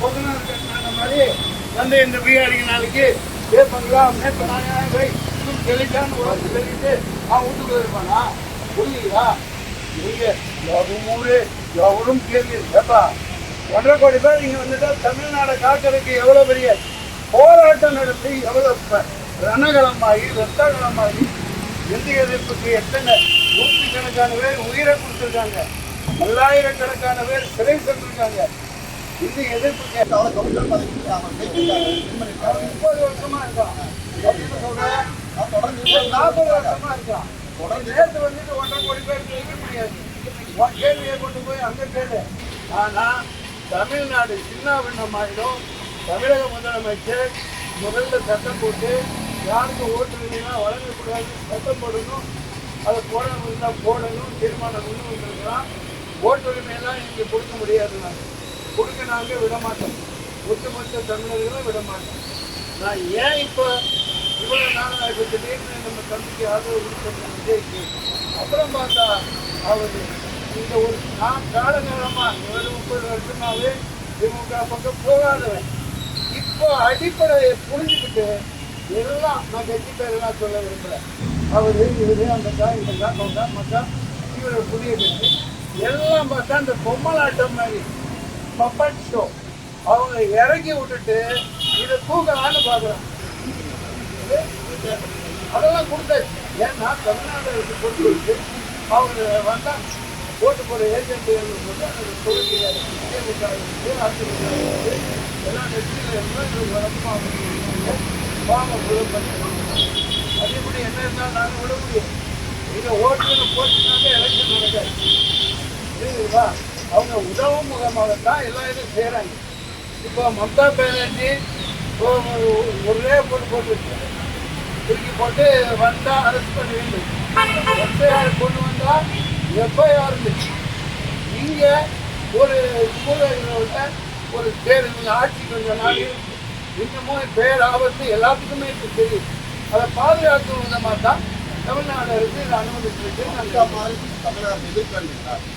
பொதுநல கட்சியான மாதிரி வந்து இந்த பீகாரிக்கு நாளைக்கு கேட்பாங்களா மேற்ப நான் போய் தெளிச்சான்னு உடம்பு சொல்லிட்டு அவன் வீட்டுக்குள்ள இருப்பானா புரியுதா நீங்க எவரும் ஊரு எவரும் கேள்வி ஏப்பா ஒன்றரை கோடி பேர் இங்க வந்துட்டா தமிழ்நாடை காக்கிறதுக்கு எவ்வளவு பெரிய போராட்டம் நடத்தி எவ்வளவு ப- ரணகளமாகி ரத்தகளமாகி இந்திய எதிர்ப்புக்கு எத்தனை நூற்றுக்கணக்கான பேர் உயிரை கொடுத்துருக்காங்க பல்லாயிரக்கணக்கான பேர் சிறை சென்றிருக்காங்க கவுன்சிலர் பதவிக்கு அவங்க பேசியிருக்காங்க முப்பது வருஷமா இருக்கான் நான் தொடர்ந்து நாற்பது வருஷமா இருக்கான் தொடர்ந்து நேற்று வந்துட்டு ஒன்றரை கோடி பேர் இருக்க முடியாது. கேள்வியை கொண்டு போய் அங்க கேளு. ஆனா தமிழ்நாடு சின்ன பின்னமாயிடும் தமிழக முதலமைச்சர் முதல்ல சட்டம் போட்டு யாருக்கு ஓட்டு இல்லைன்னா வழங்கக்கூடாது சட்டம் போடணும். அதை போடணும் இருந்தால் போடணும் தீர்மானம் கொண்டு வந்திருக்கலாம் ஓட்டுரிமையெல்லாம் இங்கே கொடுக்க முடியாது நாங்கள் கொடுக்க நாங்கள் விட மாட்டோம் ஒட்டுமொத்த தமிழர்களும் விடமாட்டோம். நான் ஏன் இப்போ இவ்வளோ நாளாக இப்போ திடீர்னு நம்ம தம்பிக்கு ஆதரவு கொடுத்தோம் விஜய்க்கு அப்புறம் பார்த்தா அவர் இந்த ஒரு நான் காலகாலமா ஏழு முப்பது வருஷமாகவே திமுக பக்கம் போகாதவன். இப்போ அடிப்படையை புரிஞ்சுக்கிட்டு எல்லாம் நான் கட்சி பேரெல்லாம் சொல்ல விரும்பலை. அவர் இவர் அந்த கா இந்த கொண்டா மக்கா இவர் புதிய கட்சி. எல்லாம் பார்த்தா அந்த பொம்மலாட்டம் மாதிரி. பப்பன் ஷோ அவங்க இறங்கி விட்டுட்டு இதை தூக்கலான்னு பார்க்குறாங்க அதெல்லாம் கொடுத்தாச்சு. ஏன்னா தமிழ்நாடு கொண்டு வந்து அவங்க வந்தா ஓட்டு போகிற ஏஜென்ட் போட்டு அந்த தொகுதியில் திமுக இருக்கு, அதிமுக எல்லா கட்சியில் இருந்தால் வழக்கமாக அவங்க வாங்க உதவி பண்ணி அதேபடி என்ன இருந்தாலும் நாங்கள் விட முடியும். நீங்கள் ஓட்டுன்னு போட்டுனாலே எலெக்ஷன் நடக்காது. புரியுதுங்களா? அவங்க உதவும் முகமாகத்தான் எல்லா இதுவும் செய்கிறாங்க இப்போ மம்தா பானர்ஜி ஒரே போட்டு போட்டுருக்காங்க தூக்கி போட்டு வந்தால் அரெஸ்ட் பண்ண வேண்டும் எஃப்ஐஆர் கொண்டு வந்தால் எஃப்ஐஆர் இருந்துச்சு இங்க ஒரு ஊழல்களோட ஒரு தேர்தல் ஆட்சி கொஞ்ச நாள் இன்னமும் பேர் ஆபத்து எல்லாத்துக்குமே இப்போ தெரியும் அதை பாதுகாக்கும் விதமாக தான் தமிழ்நாடு அரசு இதை அனுமதிச்சிருக்கு தமிழக மாதிரி தமிழக எதிர்ப்பு